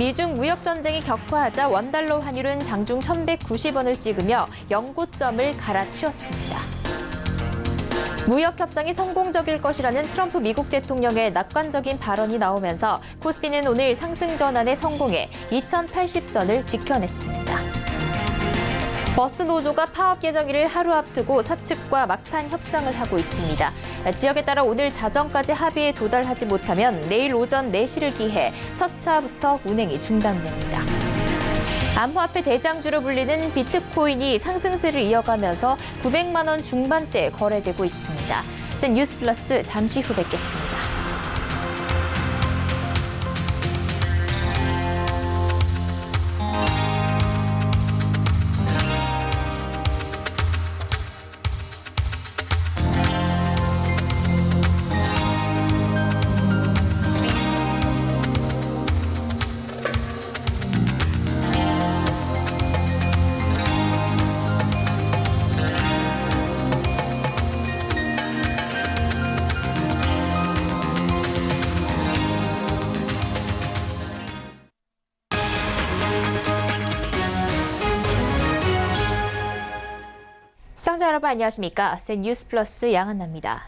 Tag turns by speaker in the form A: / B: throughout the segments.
A: 미중 무역 전쟁이 격화하자 원달러 환율은 장중 1,190원을 찍으며 연고점을 갈아치웠습니다. 무역 협상이 성공적일 것이라는 트럼프 미국 대통령의 낙관적인 발언이 나오면서 코스피는 오늘 상승 전환에 성공해 2,080선을 지켜냈습니다. 버스 노조가 파업 예정일을 하루 앞두고 사측과 막판 협상을 하고 있습니다. 지역에 따라 오늘 자정까지 합의에 도달하지 못하면 내일 오전 4시를 기해 첫 차부터 운행이 중단됩니다. 암호화폐 대장주로 불리는 비트코인이 상승세를 이어가면서 900만 원 중반대에 거래되고 있습니다. 센 뉴스 플러스 잠시 후 뵙겠습니다. 시청자 여러분 안녕하십니까? 센 뉴스 플러스 양한나입니다.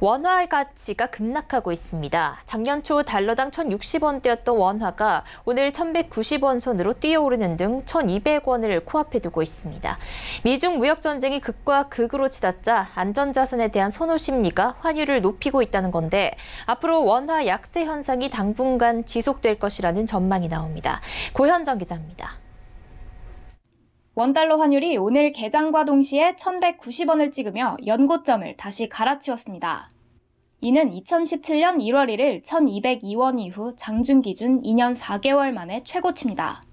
A: 원화 가치가 급락하고 있습니다. 작년 초 달러당 1,060원대였던 원화가 오늘 1,190원 선으로 뛰어오르는 등 1,200원을 코앞에 두고 있습니다. 미중 무역 전쟁이 극과 극으로 치닫자 안전자산에 대한 선호 심리가 환율을 높이고 있다는 건데 앞으로 원화 약세 현상이 당분간 지속될 것이라는 전망이 나옵니다. 고현정 기자입니다.
B: 원달러 환율이 오늘 개장과 동시에 1,190원을 찍으며 연고점을 다시 갈아치웠습니다. 이는 2017년 1월 1일 1,202원 이후 장중 기준 2년 4개월 만에 최고치입니다.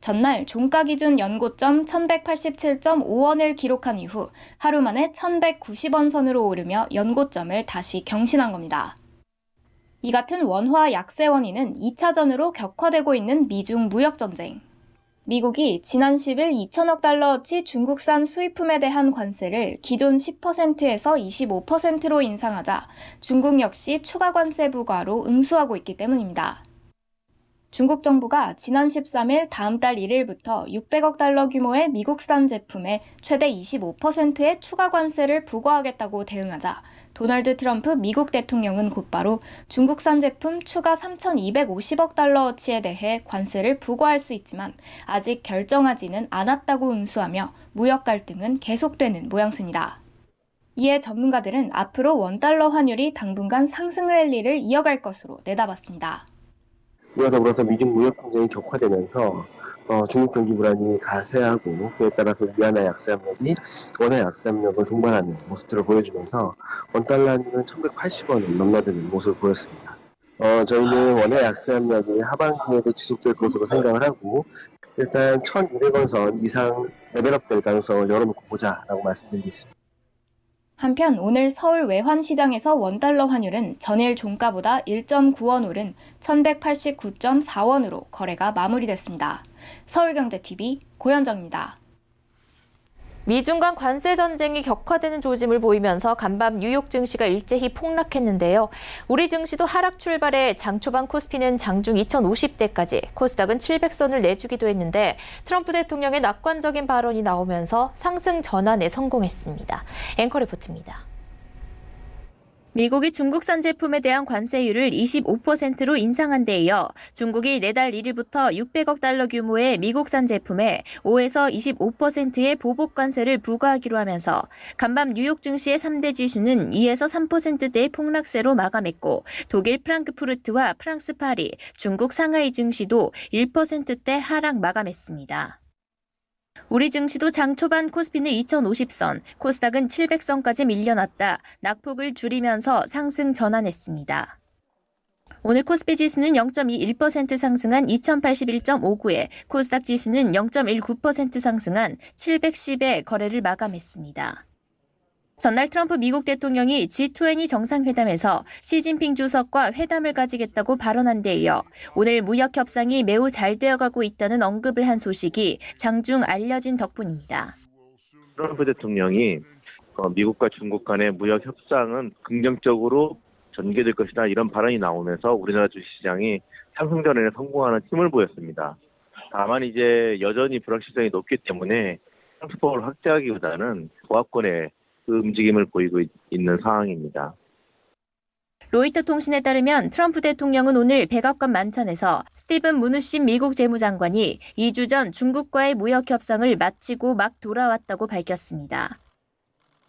B: 전날 종가 기준 연고점 1,187.5원을 기록한 이후 하루 만에 1,190원 선으로 오르며 연고점을 다시 경신한 겁니다. 이 같은 원화 약세 원인은 2차전으로 격화되고 있는 미중 무역 전쟁. 미국이 지난 10일 2천억 달러어치 중국산 수입품에 대한 관세를 기존 10%에서 25%로 인상하자 중국 역시 추가 관세 부과로 응수하고 있기 때문입니다. 중국 정부가 지난 13일 다음 달 1일부터 600억 달러 규모의 미국산 제품에 최대 25%의 추가 관세를 부과하겠다고 대응하자 도널드 트럼프 미국 대통령은 곧바로 중국산 제품 추가 3,250억 달러어치에 대해 관세를 부과할 수 있지만 아직 결정하지는 않았다고 응수하며 무역 갈등은 계속되는 모양새입니다. 이에 전문가들은 앞으로 원달러 환율이 당분간 상승 랠리를 이어갈 것으로 내다봤습니다.
C: 이와 더불어서 미중 무역 경쟁이 격화되면서 어, 중국 경기 불안이 가세하고 그에 따라서 위안화 약세 압력이 원화 약세 압력을 동반하는 모습들을 보여주면서 원달러 환율은 1180원을 넘나드는 모습을 보였습니다. 어, 저희는 원화 약세 압력이 하반기에도 지속될 것으로 생각을 하고 일단 1200원 선 이상 레벨업 될 가능성을 열어놓고 보자라고 말씀드리겠습니다.
B: 한편 오늘 서울 외환시장에서 원달러 환율은 전일 종가보다 1.9원 오른 1189.4원으로 거래가 마무리됐습니다. 서울경제TV 고현정입니다.
A: 미중 간 관세 전쟁이 격화되는 조짐을 보이면서 간밤 뉴욕 증시가 일제히 폭락했는데요. 우리 증시도 하락 출발해 장 초반 코스피는 장중 2050대까지, 코스닥은 700선을 내주기도 했는데 트럼프 대통령의 낙관적인 발언이 나오면서 상승 전환에 성공했습니다. 앵커 리포트입니다. 미국이 중국산 제품에 대한 관세율을 25%로 인상한 데 이어 중국이 내달 1일부터 600억 달러 규모의 미국산 제품에 5에서 25%의 보복 관세를 부과하기로 하면서 간밤 뉴욕 증시의 3대 지수는 2에서 3%대의 폭락세로 마감했고 독일 프랑크푸르트와 프랑스 파리, 중국 상하이 증시도 1%대 하락 마감했습니다. 우리 증시도 장 초반 코스피는 2050선, 코스닥은 700선까지 밀려났다 낙폭을 줄이면서 상승 전환했습니다. 오늘 코스피 지수는 0.21% 상승한 2081.59에 코스닥 지수는 0.19% 상승한 710에 거래를 마감했습니다. 전날 트럼프 미국 대통령이 G20 정상회담에서 시진핑 주석과 회담을 가지겠다고 발언한 데 이어 오늘 무역 협상이 매우 잘 되어가고 있다는 언급을 한 소식이 장중 알려진 덕분입니다.
D: 트럼프 대통령이 어, 미국과 중국 간의 무역 협상은 긍정적으로 전개될 것이다 이런 발언이 나오면서 우리나라 주식시장이 상승전환에 성공하는 힘을 보였습니다. 다만 이제 여전히 불확실성이 높기 때문에 상승폭을 확대하기보다는 보합권의 그 움직임을 보이고 있- 있는 상황입니다.
E: 로이터 통신에 따르면 트럼프 대통령은 오늘 백악관 만찬에서 스티븐 무누신 미국 재무장관이 2주 전 중국과의 무역 협상을 마치고 막 돌아왔다고 밝혔습니다.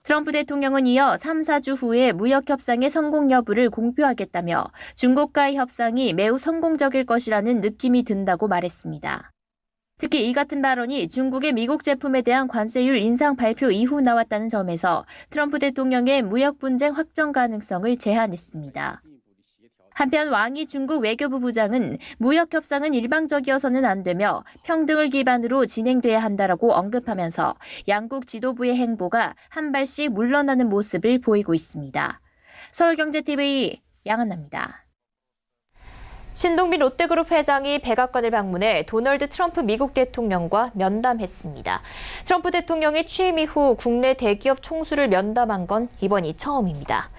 E: 트럼프 대통령은 이어 3, 4주 후에 무역 협상의 성공 여부를 공표하겠다며 중국과의 협상이 매우 성공적일 것이라는 느낌이 든다고 말했습니다. 특히 이 같은 발언이 중국의 미국 제품에 대한 관세율 인상 발표 이후 나왔다는 점에서 트럼프 대통령의 무역 분쟁 확정 가능성을 제한했습니다. 한편 왕이 중국 외교부 부장은 무역 협상은 일방적이어서는 안 되며 평등을 기반으로 진행돼야 한다라고 언급하면서 양국 지도부의 행보가 한 발씩 물러나는 모습을 보이고 있습니다. 서울경제TV 양한나입니다.
A: 신동빈 롯데그룹 회장이 백악관을 방문해 도널드 트럼프 미국 대통령과 면담했습니다. 트럼프 대통령이 취임 이후 국내 대기업 총수를 면담한 건 이번이 처음입니다.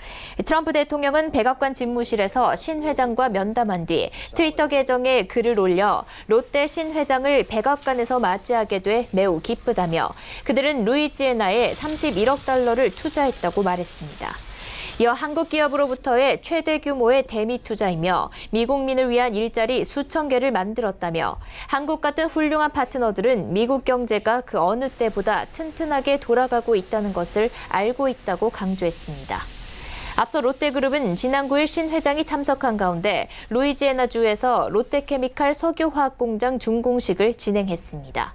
A: 트럼프 대통령은 백악관 집무실에서 신 회장과 면담한 뒤 트위터 계정에 글을 올려 롯데 신 회장을 백악관에서 맞이하게 돼 매우 기쁘다며 그들은 루이지애나에 31억 달러를 투자했다고 말했습니다. 이어 한국 기업으로부터의 최대 규모의 대미 투자이며 미국민을 위한 일자리 수천 개를 만들었다며 한국 같은 훌륭한 파트너들은 미국 경제가 그 어느 때보다 튼튼하게 돌아가고 있다는 것을 알고 있다고 강조했습니다. 앞서 롯데그룹은 지난 9일 신 회장이 참석한 가운데 루이지애나주에서 롯데케미칼 석유화학 공장 준공식을 진행했습니다.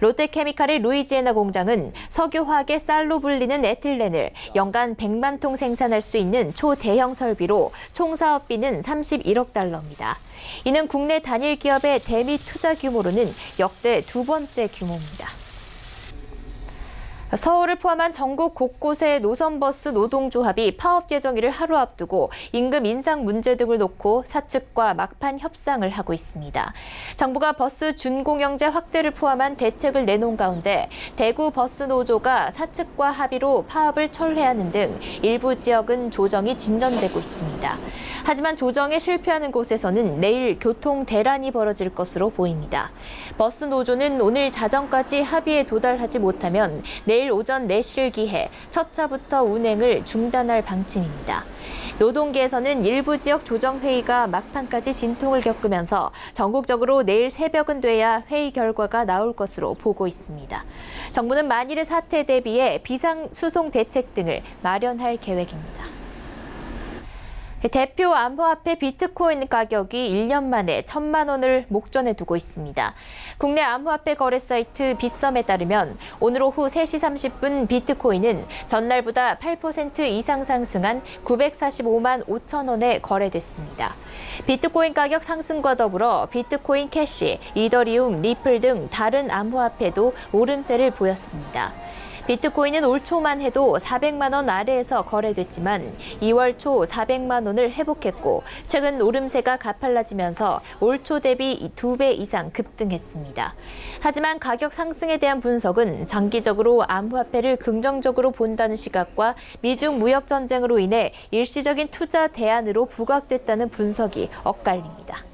A: 롯데케미칼의 루이지애나 공장은 석유화학의 쌀로 불리는 에틸렌을 연간 100만 통 생산할 수 있는 초대형 설비로 총 사업비는 31억 달러입니다. 이는 국내 단일 기업의 대미 투자 규모로는 역대 두 번째 규모입니다. 서울을 포함한 전국 곳곳의 노선버스 노동조합이 파업 예정일을 하루 앞두고 임금 인상 문제 등을 놓고 사측과 막판 협상을 하고 있습니다. 정부가 버스 준공영제 확대를 포함한 대책을 내놓은 가운데 대구 버스 노조가 사측과 합의로 파업을 철회하는 등 일부 지역은 조정이 진전되고 있습니다. 하지만 조정에 실패하는 곳에서는 내일 교통 대란이 벌어질 것으로 보입니다. 버스 노조는 오늘 자정까지 합의에 도달하지 못하면 내일 오전 4시를 기해 첫 차부터 운행을 중단할 방침입니다. 노동계에서는 일부 지역 조정회의가 막판까지 진통을 겪으면서 전국적으로 내일 새벽은 돼야 회의 결과가 나올 것으로 보고 있습니다. 정부는 만일의 사태 대비해 비상수송 대책 등을 마련할 계획입니다. 대표 암호화폐 비트코인 가격이 1년 만에 1천만 원을 목전에 두고 있습니다. 국내 암호화폐 거래 사이트 빗썸에 따르면 오늘 오후 3시 30분 비트코인은 전날보다 8% 이상 상승한 945만 5천 원에 거래됐습니다. 비트코인 가격 상승과 더불어 비트코인 캐시, 이더리움, 리플 등 다른 암호화폐도 오름세를 보였습니다. 비트코인은 올 초만 해도 400만 원 아래에서 거래됐지만 2월 초 400만 원을 회복했고 최근 오름세가 가팔라지면서 올 초 대비 2배 이상 급등했습니다. 하지만 가격 상승에 대한 분석은 장기적으로 암호화폐를 긍정적으로 본다는 시각과 미중 무역 전쟁으로 인해 일시적인 투자 대안으로 부각됐다는 분석이 엇갈립니다.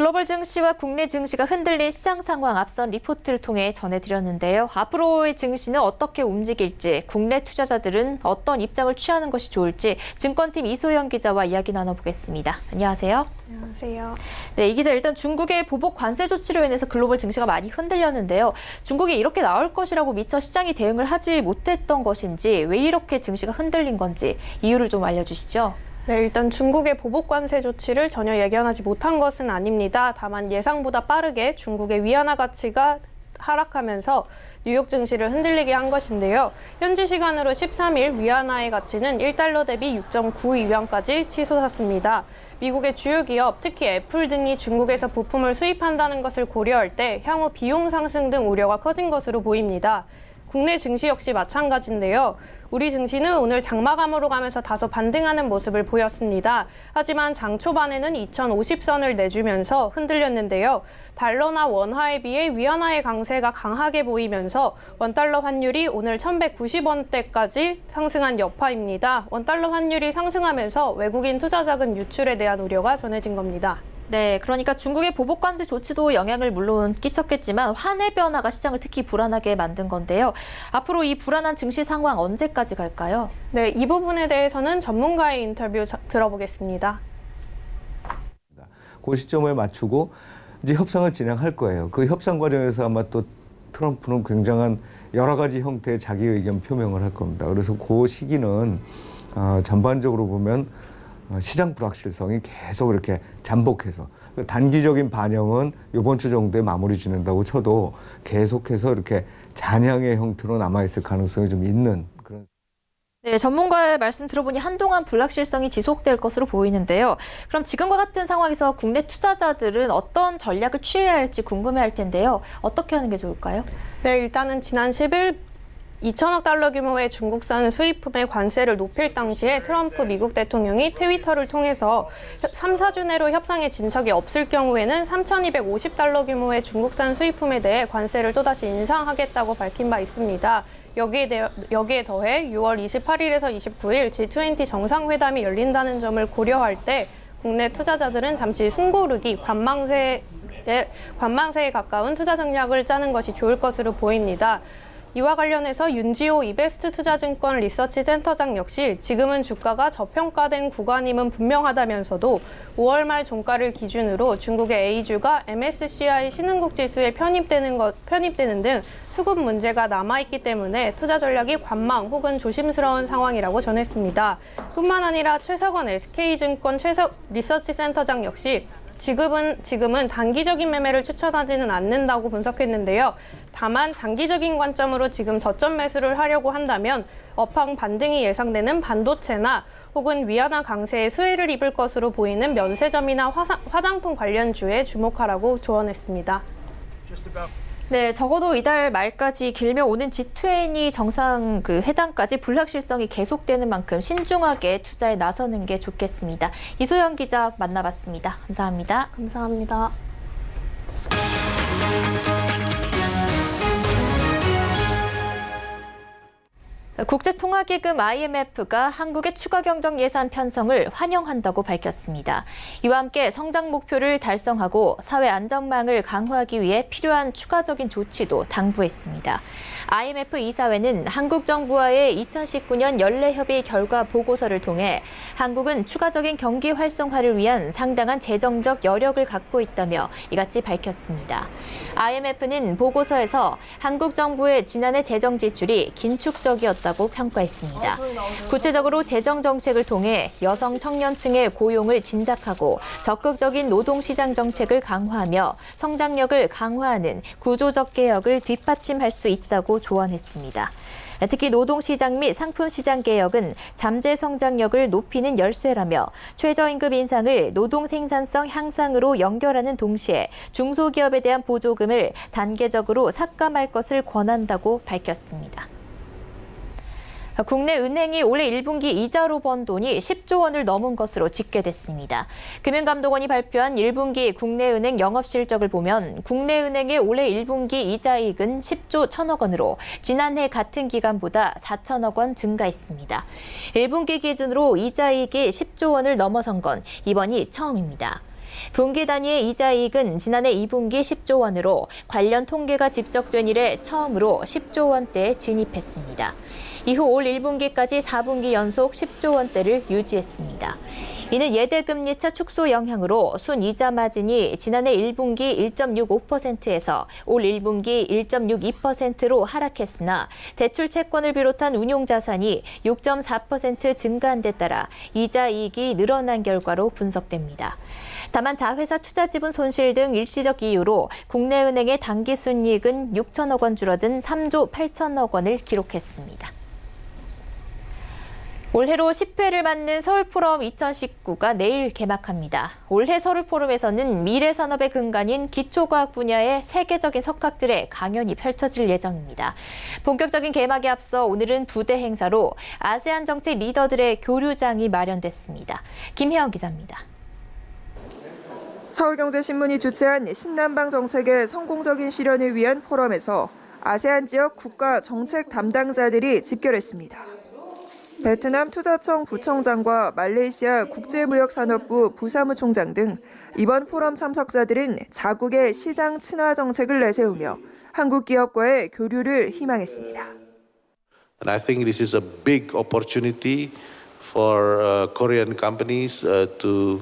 A: 글로벌 증시와 국내 증시가 흔들린 시장 상황 앞선 리포트를 통해 전해드렸는데요. 앞으로의 증시는 어떻게 움직일지, 국내 투자자들은 어떤 입장을 취하는 것이 좋을지 증권팀 이소영 기자와 이야기 나눠보겠습니다. 안녕하세요.
F: 안녕하세요.
A: 네, 이 기자 일단 중국의 보복 관세 조치로 인해서 글로벌 증시가 많이 흔들렸는데요. 중국이 이렇게 나올 것이라고 미처 시장이 대응을 하지 못했던 것인지 왜 이렇게 증시가 흔들린 건지 이유를 좀 알려주시죠.
F: 네, 일단 중국의 보복 관세 조치를 전혀 예견하지 못한 것은 아닙니다. 다만 예상보다 빠르게 중국의 위안화 가치가 하락하면서 뉴욕 증시를 흔들리게 한 것인데요. 현지 시간으로 13일 위안화의 가치는 1달러 대비 6.92위안까지 치솟았습니다. 미국의 주요 기업, 특히 애플 등이 중국에서 부품을 수입한다는 것을 고려할 때 향후 비용 상승 등 우려가 커진 것으로 보입니다. 국내 증시 역시 마찬가지인데요. 우리 증시는 오늘 장마감으로 가면서 다소 반등하는 모습을 보였습니다. 하지만 장 초반에는 2050선을 내주면서 흔들렸는데요. 달러나 원화에 비해 위안화의 강세가 강하게 보이면서 원달러 환율이 오늘 1190원대까지 상승한 여파입니다. 원달러 환율이 상승하면서 외국인 투자 자금 유출에 대한 우려가 전해진 겁니다.
A: 네, 그러니까 중국의 보복 관세 조치도 영향을 물론 끼쳤겠지만 환의 변화가 시장을 특히 불안하게 만든 건데요. 앞으로 이 불안한 증시 상황 언제까지 갈까요?
F: 네, 이 부분에 대해서는 전문가의 인터뷰 자- 들어보겠습니다.
G: 그 시점을 맞추고 이제 협상을 진행할 거예요. 그 협상 과정에서 아마 또 트럼프는 굉장한 여러 가지 형태의 자기 의견 표명을 할 겁니다. 그래서 그 시기는 어, 전반적으로 보면 어, 시장 불확실성이 계속 이렇게 잠복해서 그 단기적인 반영은 이번 주 정도에 마무리 지는다고 쳐도 계속해서 이렇게 잔향의 형태로 남아있을 가능성이 좀 있는 그런.
A: 네, 전문가의 말씀 들어보니 한동안 불확실성이 지속될 것으로 보이는데요. 그럼 지금과 같은 상황에서 국내 투자자들은 어떤 전략을 취해야 할지 궁금해할 텐데요. 어떻게 하는 게 좋을까요?
F: 네, 일단은 지난 10일 2천억 달러 규모의 중국산 수입품의 관세를 높일 당시에 트럼프 미국 대통령이 트위터를 통해서 3, 4주 내로 협상에 진 적이 없을 경우에는 3,250달러 규모의 중국산 수입품에 대해 관세를 또다시 인상하겠다고 밝힌 바 있습니다. 여기에, 대, 여기에 더해 6월 28일에서 29일 G20 정상회담이 열린다는 점을 고려할 때 국내 투자자들은 잠시 숨고르기, 관망세에, 관망세에 가까운 투자 전략을 짜는 것이 좋을 것으로 보입니다. 이와 관련해서 윤지호 이베스트 투자증권 리서치 센터장 역시 지금은 주가가 저평가된 구간임은 분명하다면서도 5월 말 종가를 기준으로 중국의 A주가 MSCI 신흥국 지수에 편입되는 것, 편입되는 등 수급 문제가 남아있기 때문에 투자 전략이 관망 혹은 조심스러운 상황이라고 전했습니다. 뿐만 아니라 최석원 SK증권 최석 리서치 센터장 역시 지금은, 지금은 단기적인 매매를 추천하지는 않는다고 분석했는데요. 다만 장기적인 관점으로 지금 저점 매수를 하려고 한다면 업황 반등이 예상되는 반도체나 혹은 위안화 강세에 수혜를 입을 것으로 보이는 면세점이나 화장품 관련주에 주목하라고 조언했습니다.
A: 네, 적어도 이달 말까지 길면 오는 G20 정상 그 회담까지 불확실성이 계속되는 만큼 신중하게 투자에 나서는 게 좋겠습니다. 이소영 기자 만나봤습니다. 감사합니다.
F: 감사합니다.
A: 국제통화기금 IMF가 한국의 추가 경정 예산 편성을 환영한다고 밝혔습니다. 이와 함께 성장 목표를 달성하고 사회 안전망을 강화하기 위해 필요한 추가적인 조치도 당부했습니다. IMF 이사회는 한국 정부와의 2019년 연례 협의 결과 보고서를 통해 한국은 추가적인 경기 활성화를 위한 상당한 재정적 여력을 갖고 있다며 이같이 밝혔습니다. IMF는 보고서에서 한국 정부의 지난해 재정 지출이 긴축적이었다 고 평가했습니다. 구체적으로 재정 정책을 통해 여성 청년층의 고용을 진작하고 적극적인 노동 시장 정책을 강화하며 성장력을 강화하는 구조적 개혁을 뒷받침할 수 있다고 조언했습니다. 특히 노동시장 및 상품시장 개혁은 잠재 성장력을 높이는 열쇠라며 최저임금 인상을 노동 생산성 향상으로 연결하는 동시에 중소기업에 대한 보조금을 단계적으로 삭감할 것을 권한다고 밝혔습니다. 국내 은행이 올해 1분기 이자로 번 돈이 10조 원을 넘은 것으로 집계됐습니다. 금융감독원이 발표한 1분기 국내 은행 영업 실적을 보면 국내 은행의 올해 1분기 이자이익은 10조 1천억 원으로 지난해 같은 기간보다 4천억 원 증가했습니다. 1분기 기준으로 이자이익이 10조 원을 넘어선 건 이번이 처음입니다. 분기 단위의 이자이익은 지난해 2분기 10조 원으로 관련 통계가 집적된 이래 처음으로 10조 원대에 진입했습니다. 이후 올 1분기까지 4분기 연속 10조 원대를 유지했습니다. 이는 예대금리 차 축소 영향으로 순이자 마진이 지난해 1분기 1.65%에서 올 1분기 1.62%로 하락했으나 대출 채권을 비롯한 운용 자산이 6.4% 증가한 데 따라 이자 이익이 늘어난 결과로 분석됩니다. 다만 자회사 투자 지분 손실 등 일시적 이유로 국내 은행의 단기 순이익은 6천억 원 줄어든 3조 8천억 원을 기록했습니다. 올해로 10회를 맞는 서울포럼 2019가 내일 개막합니다. 올해 서울포럼에서는 미래산업의 근간인 기초과학 분야의 세계적인 석학들의 강연이 펼쳐질 예정입니다. 본격적인 개막에 앞서 오늘은 부대 행사로 아세안 정책 리더들의 교류장이 마련됐습니다. 김혜영 기자입니다.
H: 서울경제신문이 주최한 신남방 정책의 성공적인 실현을 위한 포럼에서 아세안 지역 국가 정책 담당자들이 집결했습니다. 베트남 투자청 부청장과 말레이시아 국제무역산업부 부사무총장 등 이번 포럼 참석자들은 자국의 시장 친화 정책을 내세우며 한국 기업과의 교류를 희망했습니다.
I: And I think this is a big opportunity for uh, Korean companies uh, to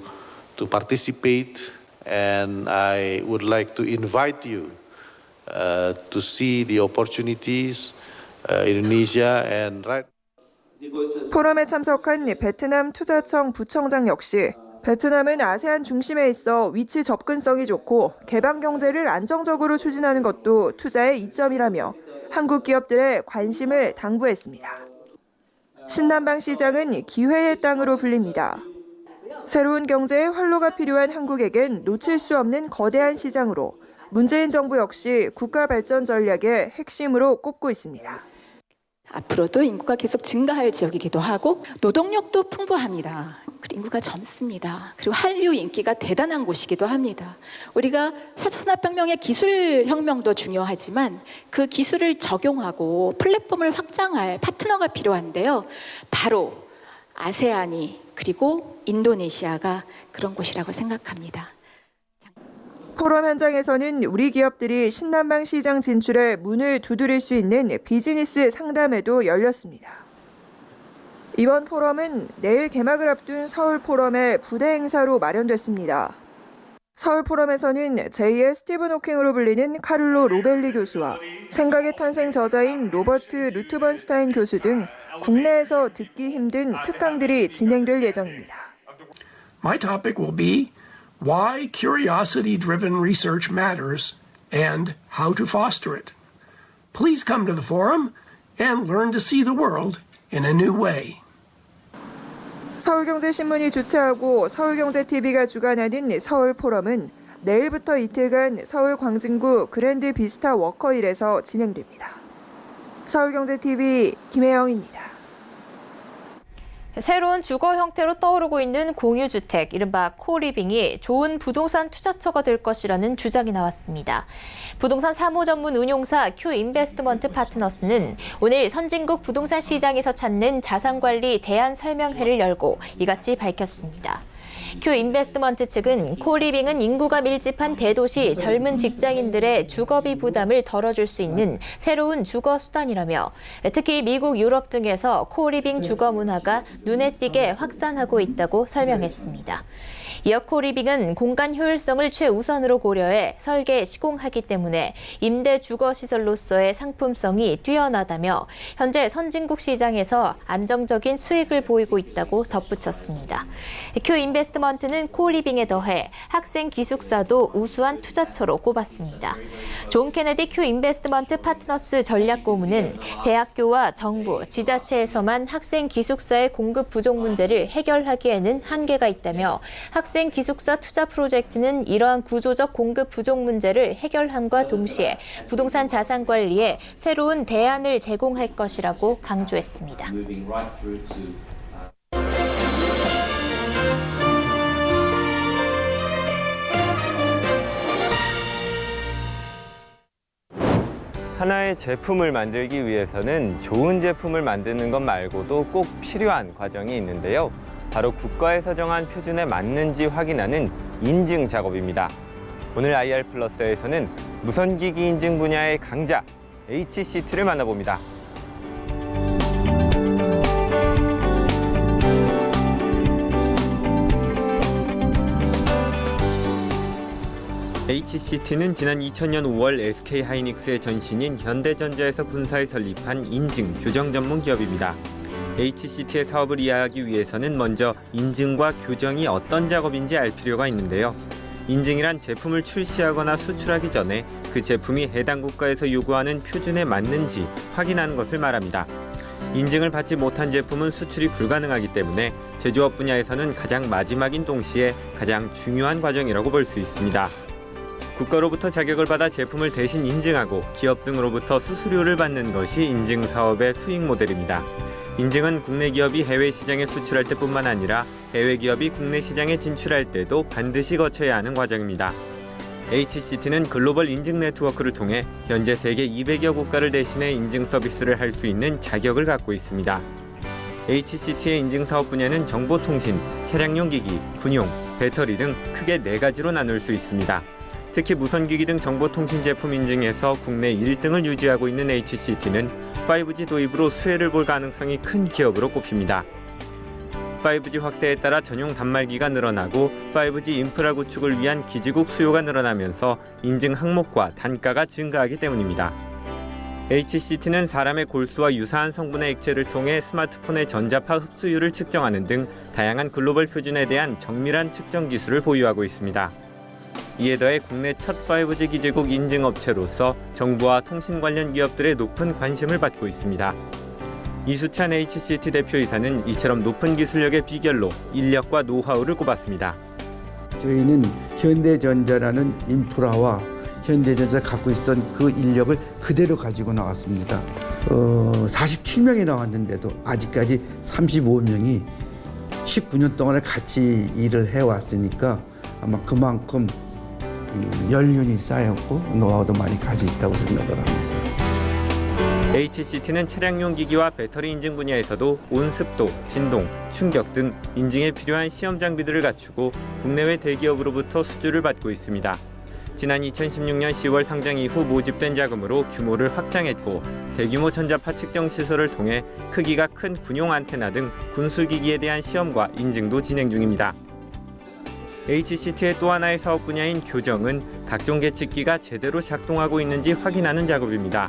I: to participate, and I would like to invite you uh, to see the opportunities uh, in Indonesia and right.
H: 포럼에 참석한 베트남 투자청 부청장 역시 베트남은 아세안 중심에 있어 위치 접근성이 좋고 개방 경제를 안정적으로 추진하는 것도 투자의 이점이라며 한국 기업들의 관심을 당부했습니다. 신남방 시장은 기회의 땅으로 불립니다. 새로운 경제의 활로가 필요한 한국에겐 놓칠 수 없는 거대한 시장으로 문재인 정부 역시 국가 발전 전략의 핵심으로 꼽고 있습니다.
J: 앞으로도 인구가 계속 증가할 지역이기도 하고 노동력도 풍부합니다. 인구가 젊습니다. 그리고 한류 인기가 대단한 곳이기도 합니다. 우리가 산업혁명의 기술 혁명도 중요하지만 그 기술을 적용하고 플랫폼을 확장할 파트너가 필요한데요. 바로 아세안이 그리고 인도네시아가 그런 곳이라고 생각합니다.
H: 포럼 현장에서는 우리 기업들이 신남방 시장 진출에 문을 두드릴 수 있는 비즈니스 상담회도 열렸습니다. 이번 포럼은 내일 개막을 앞둔 서울 포럼의 부대 행사로 마련됐습니다. 서울 포럼에서는 제2의 스티븐 호킹으로 불리는 카를로 로벨리 교수와 생각의 탄생 저자인 로버트 루트번스타인 교수 등 국내에서 듣기 힘든 특강들이 진행될 예정입니다.
K: My topic will be why curiosity driven research matters and how to foster it. Please come to the forum and learn to see the world in a new way.
H: 서울경제신문이 주최하고 서울경제TV가 주관하는 서울 포럼은 내일부터 이틀간 서울 광진구 그랜드 비스타 워커힐에서 진행됩니다. 서울경제TV 김혜영입니다.
A: 새로운 주거 형태로 떠오르고 있는 공유주택, 이른바 코리빙이 좋은 부동산 투자처가 될 것이라는 주장이 나왔습니다. 부동산 사모 전문 운용사 큐 인베스트먼트 파트너스는 오늘 선진국 부동산 시장에서 찾는 자산관리 대안 설명회를 열고 이같이 밝혔습니다. 큐 인베스트먼트 측은 코리빙은 인구가 밀집한 대도시 젊은 직장인들의 주거비 부담을 덜어줄 수 있는 새로운 주거 수단이라며 특히 미국, 유럽 등에서 코리빙 주거 문화가 눈에 띄게 확산하고 있다고 설명했습니다. 이어 코 리빙은 공간 효율성을 최우선으로 고려해 설계, 시공하기 때문에 임대 주거 시설로서의 상품성이 뛰어나다며 현재 선진국 시장에서 안정적인 수익을 보이고 있다고 덧붙였습니다. 큐 인베스트먼트는 코리빙에 더해 학생 기숙사도 우수한 투자처로 꼽았습니다. 존 케네디 큐 인베스트먼트 파트너스 전략 고문은 대학교와 정부, 지자체에서만 학생 기숙사의 공급 부족 문제를 해결하기에는 한계가 있다며 학생 기숙사 투자 프로젝트는 이러한 구조적 공급 부족 문제를 해결함과 동시에 부동산 자산 관리에 새로운 대안을 제공할 것이라고 강조했습니다.
L: 하나의 제품을 만들기 위해서는 좋은 제품을 만드는 것 말고도 꼭 필요한 과정이 있는데요. 바로 국가에서 정한 표준에 맞는지 확인하는 인증 작업입니다. 오늘 IR 플러스에서는 무선기기 인증 분야의 강자 HCT를 만나봅니다. HCT는 지난 2000년 5월 SK 하이닉스의 전신인 현대전자에서 군사에 설립한 인증 교정 전문 기업입니다. HCT의 사업을 이해하기 위해서는 먼저 인증과 교정이 어떤 작업인지 알 필요가 있는데요. 인증이란 제품을 출시하거나 수출하기 전에 그 제품이 해당 국가에서 요구하는 표준에 맞는지 확인하는 것을 말합니다. 인증을 받지 못한 제품은 수출이 불가능하기 때문에 제조업 분야에서는 가장 마지막인 동시에 가장 중요한 과정이라고 볼 수 있습니다. 국가로부터 자격을 받아 제품을 대신 인증하고 기업 등으로부터 수수료를 받는 것이 인증 사업의 수익 모델입니다. 인증은 국내 기업이 해외 시장에 수출할 때뿐만 아니라 해외 기업이 국내 시장에 진출할 때도 반드시 거쳐야 하는 과정입니다. HCT는 글로벌 인증 네트워크를 통해 현재 세계 200여 국가를 대신해 인증 서비스를 할 수 있는 자격을 갖고 있습니다. HCT의 인증 사업 분야는 정보통신, 차량용 기기, 군용, 배터리 등 크게 네 가지로 나눌 수 있습니다. 특히 무선기기 등 정보통신 제품 인증에서 국내 1등을 유지하고 있는 HCT는 5G 도입으로 수혜를 볼 가능성이 큰 기업으로 꼽힙니다. 5G 확대에 따라 전용 단말기가 늘어나고 5G 인프라 구축을 위한 기지국 수요가 늘어나면서 인증 항목과 단가가 증가하기 때문입니다. HCT는 사람의 골수와 유사한 성분의 액체를 통해 스마트폰의 전자파 흡수율을 측정하는 등 다양한 글로벌 표준에 대한 정밀한 측정 기술을 보유하고 있습니다. 이에 더해 국내 첫 5G 기지국 인증 업체로서 정부와 통신 관련 기업들의 높은 관심을 받고 있습니다. 이수찬 HCT 대표이사는 이처럼 높은 기술력의 비결로 인력과 노하우를 꼽았습니다.
M: 저희는 현대전자라는 인프라와 현대전자 갖고 있었던 그 인력을 그대로 가지고 나왔습니다. 어, 47명이 나왔는데도 아직까지 35명이 19년 동안을 같이 일을 해왔으니까 아마 그만큼 음, 연륜이 쌓였고 노하우도 많이 가지고 있다고 생각을 합니다.
L: HCT는 차량용 기기와 배터리 인증 분야에서도 온습도, 진동, 충격 등 인증에 필요한 시험 장비들을 갖추고 국내외 대기업으로부터 수주를 받고 있습니다. 지난 2016년 10월 상장 이후 모집된 자금으로 규모를 확장했고 대규모 전자파 측정 시설을 통해 크기가 큰 군용 안테나 등 군수기기에 대한 시험과 인증도 진행 중입니다. HCT의 또 하나의 사업 분야인 교정은 각종 계측기가 제대로 작동하고 있는지 확인하는 작업입니다.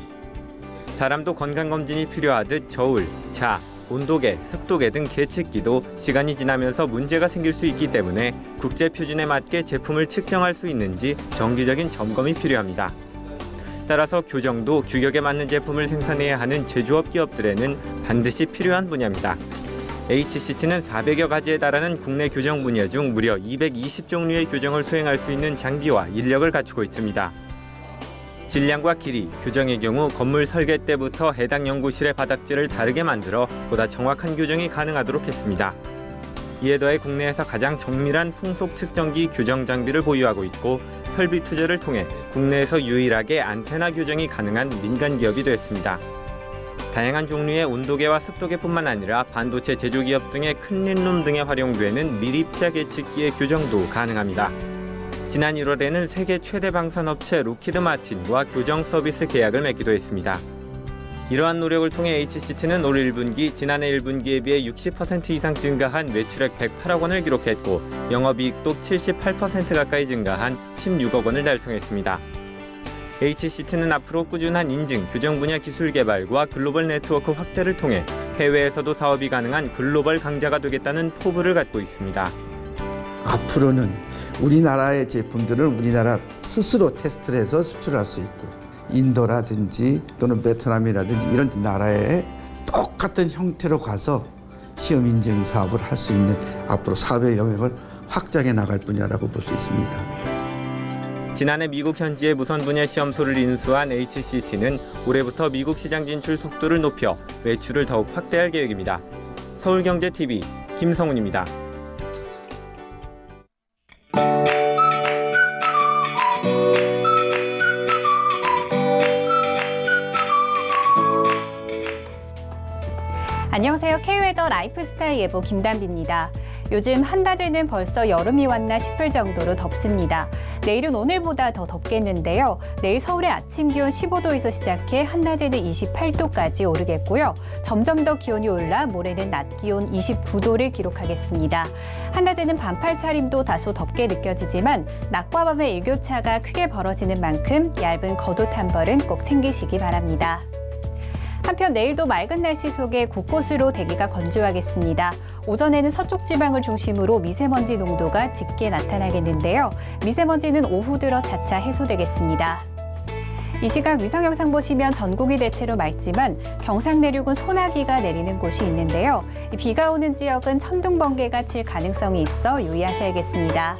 L: 사람도 건강검진이 필요하듯 저울, 자, 온도계, 습도계 등 계측기도 시간이 지나면서 문제가 생길 수 있기 때문에 국제 표준에 맞게 제품을 측정할 수 있는지 정기적인 점검이 필요합니다. 따라서 교정도 규격에 맞는 제품을 생산해야 하는 제조업 기업들에는 반드시 필요한 분야입니다. HCT는 400여 가지에 달하는 국내 교정 분야 중 무려 220종류의 교정을 수행할 수 있는 장비와 인력을 갖추고 있습니다. 질량과 길이, 교정의 경우 건물 설계 때부터 해당 연구실의 바닥재를 다르게 만들어 보다 정확한 교정이 가능하도록 했습니다. 이에 더해 국내에서 가장 정밀한 풍속 측정기 교정 장비를 보유하고 있고 설비 투자를 통해 국내에서 유일하게 안테나 교정이 가능한 민간 기업이 됐습니다. 다양한 종류의 온도계와 습도계뿐만 아니라 반도체 제조기업 등의 큰 린룸 등에 활용되는 밀입자 계측기의 교정도 가능합니다. 지난 1월에는 세계 최대 방산업체 로키드 마틴과 교정 서비스 계약을 맺기도 했습니다. 이러한 노력을 통해 HCT는 올 1분기 지난해 1분기에 비해 60% 이상 증가한 매출액 108억 원을 기록했고 영업이익도 78% 가까이 증가한 16억 원을 달성했습니다. HCT는 앞으로 꾸준한 인증, 교정 분야 기술 개발과 글로벌 네트워크 확대를 통해 해외에서도 사업이 가능한 글로벌 강자가 되겠다는 포부를 갖고 있습니다.
M: 앞으로는 우리나라의 제품들은 우리나라 스스로 테스트를 해서 수출할 수 있고 인도라든지 또는 베트남이라든지 이런 나라에 똑같은 형태로 가서 시험 인증 사업을 할 수 있는 앞으로 사업의 영역을 확장해 나갈 분야라고 볼 수 있습니다.
L: 지난해 미국 현지의 무선 분야 시험소를 인수한 HCT는 올해부터 미국 시장 진출 속도를 높여 매출을 더욱 확대할 계획입니다. 서울경제TV 김성훈입니다.
N: 안녕하세요. K웨더 라이프스타일 예보 김단비입니다. 요즘 한낮에는 벌써 여름이 왔나 싶을 정도로 덥습니다. 내일은 오늘보다 더 덥겠는데요. 내일 서울의 아침 기온 15도에서 시작해 한낮에는 28도까지 오르겠고요. 점점 더 기온이 올라 모레는 낮 기온 29도를 기록하겠습니다. 한낮에는 반팔 차림도 다소 덥게 느껴지지만 낮과 밤의 일교차가 크게 벌어지는 만큼 얇은 겉옷 한 벌은 꼭 챙기시기 바랍니다. 한편 내일도 맑은 날씨 속에 곳곳으로 대기가 건조하겠습니다. 오전에는 서쪽 지방을 중심으로 미세먼지 농도가 짙게 나타나겠는데요. 미세먼지는 오후 들어 차차 해소되겠습니다. 이 시각 위성 영상 보시면 전국이 대체로 맑지만 경상 내륙은 소나기가 내리는 곳이 있는데요. 이 비가 오는 지역은 천둥 번개가 칠 가능성이 있어 유의하셔야겠습니다.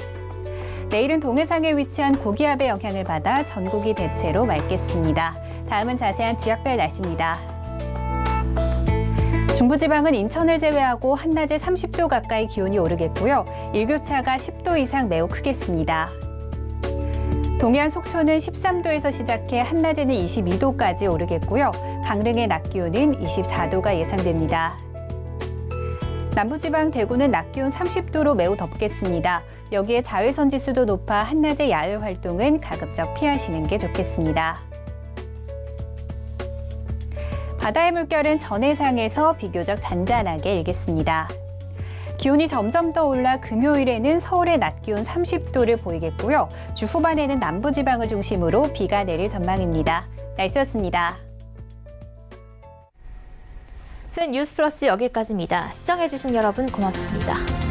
N: 내일은 동해상에 위치한 고기압의 영향을 받아 전국이 대체로 맑겠습니다. 다음은 자세한 지역별 날씨입니다. 중부지방은 인천을 제외하고 한낮에 30도 가까이 기온이 오르겠고요. 일교차가 10도 이상 매우 크겠습니다. 동해안 속초는 13도에서 시작해 한낮에는 22도까지 오르겠고요. 강릉의 낮 기온은 24도가 예상됩니다. 남부지방 대구는 낮 기온 30도로 매우 덥겠습니다. 여기에 자외선 지수도 높아 한낮의 야외 활동은 가급적 피하시는 게 좋겠습니다. 바다의 물결은 전해상에서 비교적 잔잔하게 일겠습니다. 기온이 점점 더 올라 금요일에는 서울의 낮 기온 30도를 보이겠고요. 주 후반에는 남부지방을 중심으로 비가 내릴 전망입니다. 날씨였습니다.
A: 뉴스 플러스 여기까지입니다. 시청해주신 여러분 고맙습니다.